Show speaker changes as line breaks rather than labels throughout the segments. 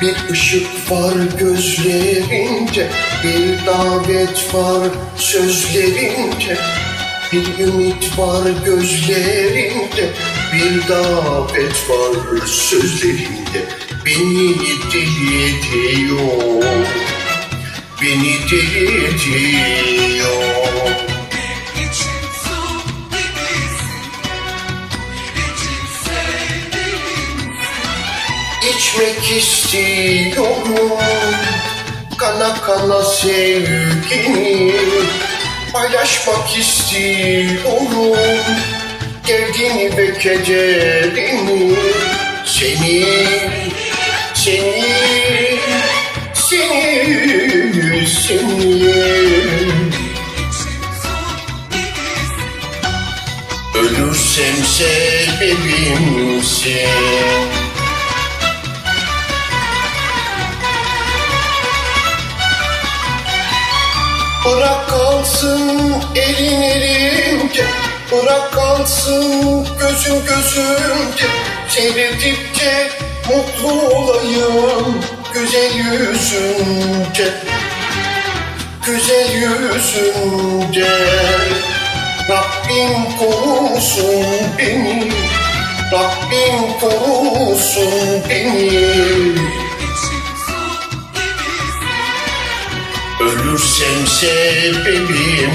Bir ışık var gözlerinde Bir davet var sözlerinde Bir ümit var gözlerinde Bir davet var sözlerinde Beni deli ediyor Beni deli ediyor İçmek istiyorum Kana kana sevgini Paylaşmak istiyorum Derdini ve kederini Seni, seni, seni, seni. Ölürsem sebebimsin Bırak kalsın elin elimde Bırak kalsın gözüm gözümde Seyredipçe mutlu olayım Güzel yüzünde Güzel yüzünde Rabbim korusun beni. Rabbim korusun beni Ölürsem sebebimsin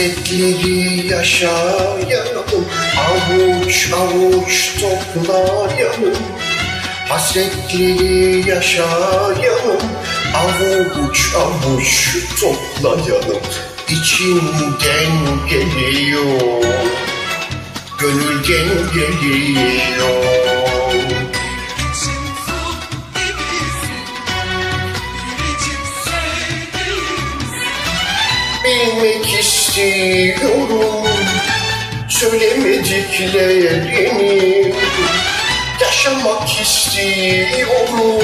Hasretleri yaşayalım. Avuç avuç toplayalım. Hasretleri yaşayalım. Avuç avuç toplayalım. İçimden geliyor Gönülden geliyor Bilmek istiyorum Söylemediklerini Yaşamak istiyorum.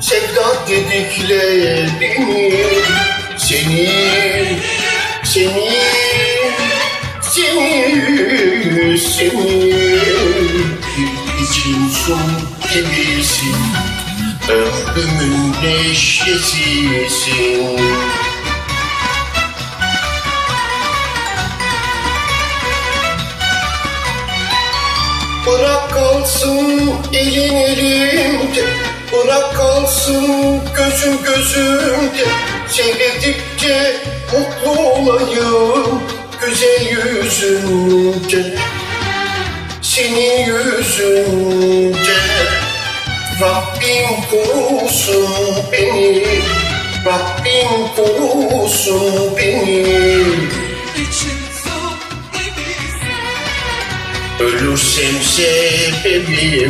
Sevda dediklerini Seni Seni Seni Seni İçim su gibisin Ömrümün neşesisin Bırak kalsın elin elimde. Bırak kalsın gözüm gözümde. Seyredikçe mutlu olayım Güzel yüzünde. Senin yüzünde Rabbim korusun beni. Rabbim korusun beni.
İçim
Ölürsem sebebimsin